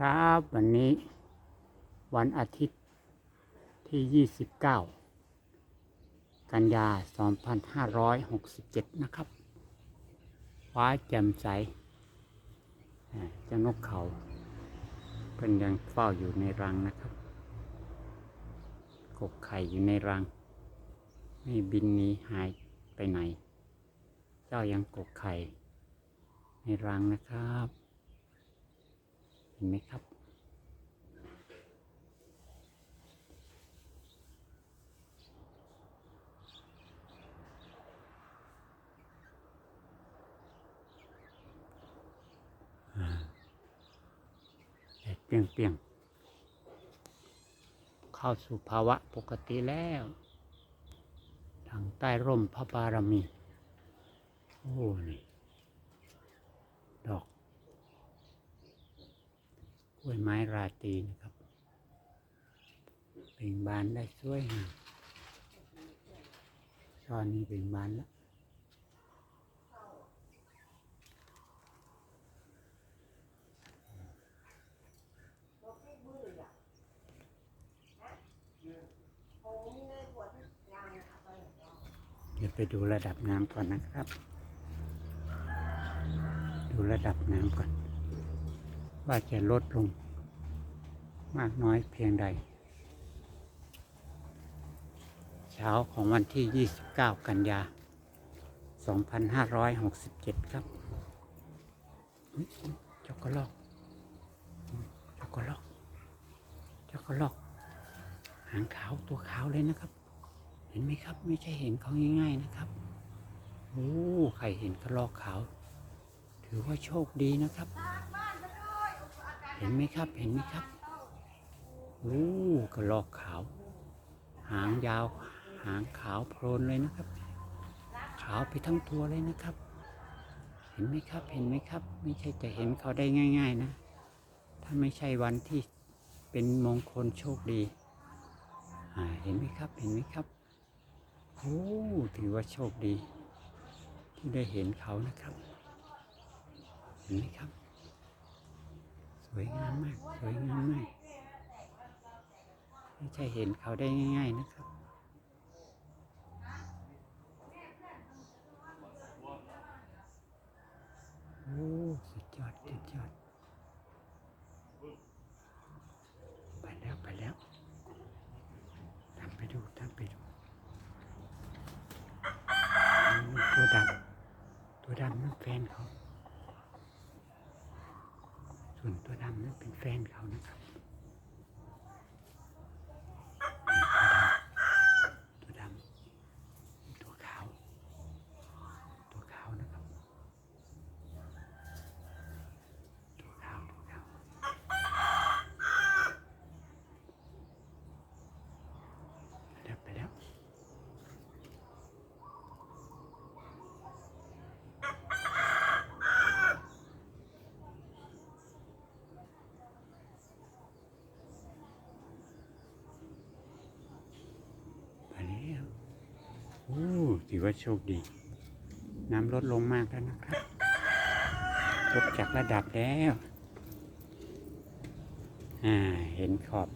ครับวันนี้วันอาทิตย์ที่ 29 กันยา 2567 นะครับฟ้าแจ่มใสเจ้านกเขาเพิ่นยังเฝ้าอยู่ในรังนะครับกกไข่อยู่ในรัง ไม่บินหนีหายไปไหน เจ้ายังกกไข่ในรังนะครับ เห็นไหมครับอ่าแดดเปรี้ยงเข้าสู่ภาวะปกติแล้ว ทางใต้ร่มพระบารมี โอ้นี่ ดอก ก ล้วยไม้ราตรีนะครับเบ่งบานได้สวยงามช่อนนี้เบ่งบานแล้วเดี๋ยวไปดูระดับน้ำก่อนนะครับ ดูระดับน้ำก่อน ว่าจะลดลง มากน้อยเพียงใด เช้าของวันที่ 29 กันยา 2567 ครับอุ๊ยเจ้ากระลอกเจ้ากระลอกเจ้ากระลอกหางขาวตัวขาวเลยนะครับ เห็นไหมครับไม่ใช่เห็นเขาง่ายๆนะครับโอ้ใครเห็นกระลอกขาว ถือว่าโชคดีนะครับ ห็นไหมครับ เห็นไหมครับโอ้กระลอกขาว หางยาว หางขาวโพลนเลยนะครับ ขาวไปทั้งตัวเลยนะครับ เห็นไหมครับ เห็นไหมครับ ไม่ใช่จะเห็นเขาได้ง่าย ๆ นะ ถ้าไม่ใช่วันที่เป็นมงคลโชคดีเห็นไหมครับ เห็นไหมครับโอ้ถือว่าโชคดี ที่ได้เห็นเขานะครับ เห็นไหมครับ วยงามมากสวยงามมากไม่ใช่เห็นเขาได้ง่าย ๆนะครับโอ้สุดยอดสุดยอดไปแล้วไปแล้วตามไปดูตามไปดูตัวดำตัวดำนั่นแฟนเขา ส่วนตัวดำนั่นเป็นแฟนเขานะครับตัวดำตัวขาว ตัวขาวนะครับ ตัวขาวตัวขาวไปแล้วไปแล้ว ไปแล้วโอ้ ถือว่าโชคดี น้ำลดลงมากแล้วนะครับลดจากระดับแล้วอ่าเห็นขอบ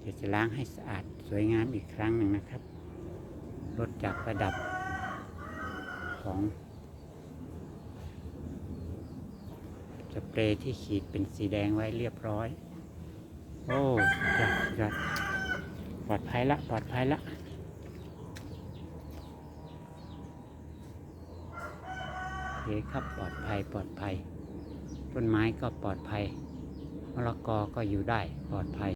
เดี๋ยวจะล้างให้สะอาดสวยงามอีกครั้งหนึ่งนะครับลดจากระดับของสเปรย์ที่ขีดเป็นสีแดงไว้เรียบร้อย โอ้ยอดยอดปลอดภัยละ ปลอดภัยละโอ เคครับปลอดภัยปลอดภัย ต้นไม้ก็ปลอดภัยมะละกอก็อยู่ได้ปลอดภัย